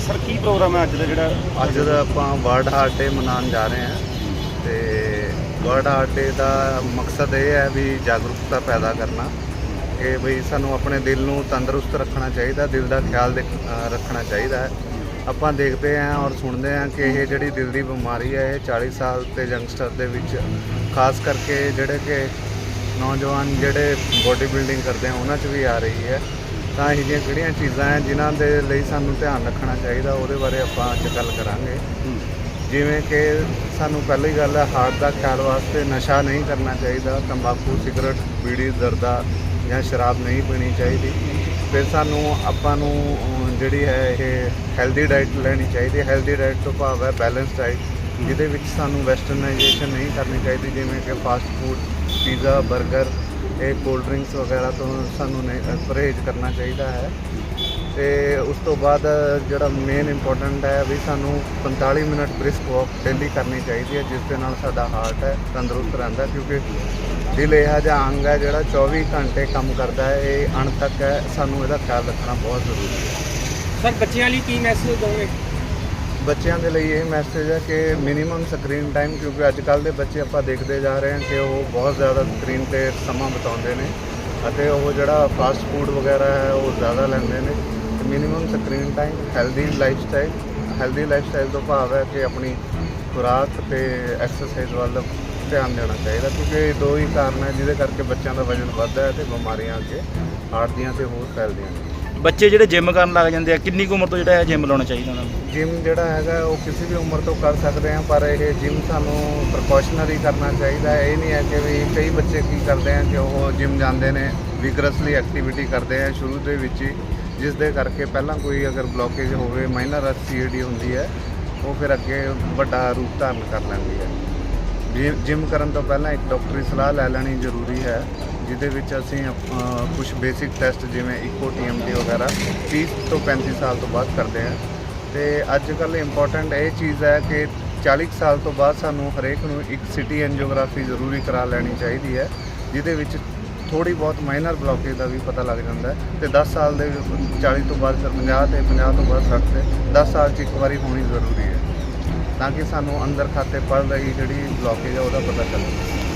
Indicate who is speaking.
Speaker 1: Sir, ਕੀ programme ਹੈ ਅੱਜ ਦਾ ਜਿਹੜਾ?
Speaker 2: ਅੱਜ ਦਾ ਆਪਾਂ ਵਰਲਡ ਹਾਰਟ ਡੇ ਮਨਾਉਣ ਜਾ ਰਹੇ ਹਾਂ ਤੇ ਵਰਲਡ ਹਾਰਟ ਡੇ ਦਾ ਮਕਸਦ ਇਹ ਹੈ ਵੀ ਜਾਗਰੂਕਤਾ ਪੈਦਾ ਕਰਨਾ, ਕਿ ਬਈ ਸਾਨੂੰ ਆਪਣੇ ਦਿਲ ਨੂੰ ਤੰਦਰੁਸਤ ਰੱਖਣਾ ਚਾਹੀਦਾ, ਦਿਲ ਦਾ ਖਿਆਲ ਦੇਖ- ਰੱਖਣਾ ਚਾਹੀਦਾ ਹੈ। ਆਪਾਂ ਦੇਖਦੇ ਹਾਂ ਔਰ ਸੁਣਦੇ ਹਾਂ ਕਿ ਇਹ ਜਿਹੜੀ ਦਿਲ ਦੀ ਬਿਮਾਰੀ ਹੈ, ਇਹ 40 ਸਾਲ ਤੇ ਯੰਗਸਟਰ ਦੇ ਵਿੱਚ, ਖਾਸ ਕਰਕੇ ਜਿਹੜੇ ਕਿ ਨੌਜਵਾਨ ਜਿਹੜੇ ਬੋਡੀ ਬਿਲਡਿੰਗ ਕਰਦੇ ਆ, ਉਹਨਾਂ 'ਚ ਵੀ ਆ ਰਹੀ ਹੈ। ਤਾਂ ਇਹ ਜਿਹੀਆਂ ਕਿਹੜੀਆਂ ਚੀਜ਼ਾਂ ਹੈ ਜਿਨ੍ਹਾਂ ਦੇ ਲਈ ਸਾਨੂੰ ਧਿਆਨ ਰੱਖਣਾ ਚਾਹੀਦਾ ਉਹਦੇ ਬਾਰੇ ਆਪਾਂ ਅੱਜ ਗੱਲ ਕਰਾਂਗੇ। ਜਿਵੇਂ ਕਿ ਸਾਨੂੰ ਪਹਿਲੀ ਗੱਲ ਹੈ ਹਾਰਟ ਦਾ ਖਿਆਲ ਵਾਸਤੇ ਨਸ਼ਾ ਨਹੀਂ ਕਰਨਾ ਚਾਹੀਦਾ ਤੰਬਾਕੂ ਸਿਗਰਟ ਬੀੜੀ ਜ਼ਰਦਾ ਜਾਂ ਸ਼ਰਾਬ ਨਹੀਂ ਪੀਣੀ ਚਾਹੀਦੀ। ਫਿਰ ਸਾਨੂੰ ਆਪਾਂ ਨੂੰ ਜਿਹੜੀ ਹੈ ਇਹ ਹੈਲਦੀ ਡਾਈਟ ਲੈਣੀ ਚਾਹੀਦੀ ਹੈ। ਹੈਲਦੀ ਡਾਈਟ ਤੋਂ ਭਾਵ ਹੈ ਬੈਲੈਂਸ ਡਾਈਟ ਜਿਹਦੇ ਵਿੱਚ ਸਾਨੂੰ ਵੈਸਟਰਨਾਈਜੇਸ਼ਨ ਨਹੀਂ ਕਰਨੀ ਚਾਹੀਦੀ ਜਿਵੇਂ ਕਿ ਫਾਸਟ ਫੂਡ ਪੀਜ਼ਾ 버ਗਰ ਇਹ ਕੋਲਡ ਡਰਿੰਕਸ ਵਗੈਰਾ ਤੋਂ ਸਾਨੂੰ ਨਹੀਂ ਪਰਹੇਜ਼ ਕਰਨਾ ਚਾਹੀਦਾ ਹੈ। ਤੇ ਉਸ ਤੋਂ ਬਾਅਦ ਜਿਹੜਾ ਮੇਨ ਇੰਪੋਰਟੈਂਟ ਹੈ ਵੀ ਸਾਨੂੰ 45 ਮਿੰਟ ਬ੍ਰਿਸਕ ਵਾਕ ਡੇਲੀ ਕਰਨੀ ਚਾਹੀਦੀ ਹੈ, ਜਿਸ ਦੇ ਨਾਲ ਸਾਡਾ ਹਾਰਟ ਹੈ, ਤੰਦਰੁਸਤ ਰਹਿੰਦਾ ਕਿਉਂਕਿ ਦਿਲ ਇਹ ਜਿਹਾ ਅੰਗ ਹੈ ਜਿਹੜਾ 24 ਘੰਟੇ ਕੰਮ ਕਰਦਾ ਹੈ, ਇਹ ਅਣ ਤੱਕ ਹੈ, ਸਾਨੂੰ ਇਹਦਾ ਖਿਆਲ ਰੱਖਣਾ ਬਹੁਤ ਜ਼ਰੂਰੀ ਹੈ।
Speaker 3: ਸਰ, ਬੱਚਿਆਂ ਲਈ ਕੀ ਮੈਸੇਜ ਦੋਗੇ?
Speaker 2: ਬੱਚਿਆਂ ਦੇ ਲਈ ਇਹ ਮੈਸੇਜ ਹੈ ਕਿ ਮਿਨੀਮਮ ਸਕਰੀਨ ਟਾਈਮ ਕਿਉਂਕਿ ਅੱਜ ਕੱਲ ਦੇ ਬੱਚੇ ਆਪਾਂ ਦੇਖਦੇ ਜਾ ਰਹੇ ਹਾਂ ਕਿ ਉਹ ਬਹੁਤ ਜ਼ਿਆਦਾ ਸਕਰੀਨ ਤੇ ਸਮਾਂ ਬਿਤਾਉਂਦੇ ਨੇ ਅਤੇ ਉਹ ਜਿਹੜਾ ਫਾਸਟ ਫੂਡ ਵਗੈਰਾ ਹੈ, ਉਹ ਜ਼ਿਆਦਾ ਲੈਂਦੇ ਨੇ। Minimum screen time healthy lifestyle healthy lifestyle ਤੋਂ ਭਾਵ ਹੈ ਕਿ ਆਪਣੀ ਖੁਰਾਕ ਤੇ ਐਕਸਰਸਾਈਜ਼ ਵੱਲ ਧਿਆਨ ਦੇਣਾ ਚਾਹੀਦਾ ਕਿਉਂਕਿ ਇਹ ਦੋ ਹੀ ਕਾਰਨ ਹੈ ਜਿਹਦੇ ਕਰਕੇ ਬੱਚਿਆਂ ਦਾ ਵਜ਼ਨ ਵੱਧਦਾ ਹੈ ਤੇ ਬਿਮਾਰੀਆਂ ਅੱਗੇ ਹਾਰਟ ਦੀਆਂ ਤੇ ਹੋਰ ਫੈਲਦੀਆਂ ਨੇ।
Speaker 1: ਬੱਚੇ ਜਿਹੜੇ ਜਿਮ ਕਰਨ ਲੱਗ ਜਾਂਦੇ ਆ, ਕਿੰਨੀ ਕੁ ਉਮਰ ਤੋਂ ਜਿਹੜਾ ਹੈ ਜਿਮ ਲਾਉਣਾ ਚਾਹੀਦਾ ਉਹਨਾਂ ਨੂੰ?
Speaker 2: ਜਿਮ ਜਿਹੜਾ ਹੈਗਾ, ਉਹ ਕਿਸੇ ਵੀ ਉਮਰ ਤੋਂ ਕਰ ਸਕਦੇ ਆ, ਪਰ ਇਹ ਜਿਮ ਸਾਨੂੰ ਪ੍ਰੀਕਾਸ਼ਨਰੀ ਕਰਨਾ ਚਾਹੀਦਾ। ਹੈ ਇਹ ਨਹੀਂ ਹੈ ਕਿ ਵੀ ਕਈ ਬੱਚੇ ਕੀ ਕਰਦੇ ਆ, ਕਿ ਉਹ ਜਿਮ ਜਾਂਦੇ ਨੇ ਵਿਗਰਸਲੀ ਐਕਟੀਵਿਟੀ ਕਰਦੇ ਆ, ਸ਼ੁਰੂ ਦੇ ਵਿੱਚ ਹੀ, ਜਿਸ ਦੇ ਕਰਕੇ ਪਹਿਲਾਂ ਕੋਈ ਅਗਰ ਬਲੋਕੇਜ ਹੋਵੇ ਮਾਈਨਰ ਸੀਏਡੀ ਹੁੰਦੀ ਹੈ, ਉਹ ਫਿਰ ਅੱਗੇ ਵੱਡਾ ਰੂਪ ਧਾਰਨ ਕਰ ਲੈਂਦੀ ਹੈ। ਜਿ- ਜਿਮ ਕਰਨ ਤੋਂ ਪਹਿਲਾਂ ਇੱਕ ਡਾਕਟਰੀ ਸਲਾਹ ਲੈ ਲੈਣੀ ਜ਼ਰੂਰੀ ਹੈ। ਜਿਹਦੇ ਵਿੱਚ ਅਸੀਂ ਕੁਝ ਬੇਸਿਕ ਟੈਸਟ ਜਿਵੇਂ ਇਕੋ ਟੀਐਮਟੀ ਵਗੈਰਾ 30 ਤੋਂ 35 ਸਾਲ ਤੋਂ ਬਾਅਦ ਕਰਦੇ ਹਾਂ। ਤੇ ਅੱਜ ਕੱਲ ਇੰਪੋਰਟੈਂਟ ਇਹ ਚੀਜ਼ ਹੈ ਕਿ 40 ਕੁ ਸਾਲ ਤੋਂ ਬਾਅਦ ਸਾਨੂੰ ਹਰੇਕ ਨੂੰ ਇੱਕ ਸਿਟੀ ਐਂਜੀਓਗ੍ਰਾਫੀ ਜ਼ਰੂਰੀ ਕਰਾ ਲੈਣੀ ਚਾਹੀਦੀ ਹੈ, ਜਿਹਦੇ ਵਿੱਚ ਥੋੜੀ ਬਹੁਤ ਮਾਈਨਰ ਬਲੋਕੇਜ ਦਾ ਵੀ ਪਤਾ ਲੱਗ ਜਾਂਦਾ ਹੈ ਤੇ 10 ਸਾਲ ਦੇ 40 ਤੋਂ ਬਾਅਦ ਫਿਰ 50 ਤੇ 50 ਤੋਂ ਬਾਅਦ 60 ਤੇ 10 ਸਾਲ 'ਚ ਇੱਕ ਵਾਰੀ ਹੋਣੀ ਜ਼ਰੂਰੀ ਹੈ, ਤਾਂ ਕਿ ਸਾਨੂੰ ਅੰਦਰ ਖਾਤੇ ਪੜ ਰਹੀ ਜਿਹੜੀ ਬਲੋਕੇਜ ਹੈ ਉਹਦਾ ਪਤਾ ਚੱਲੇ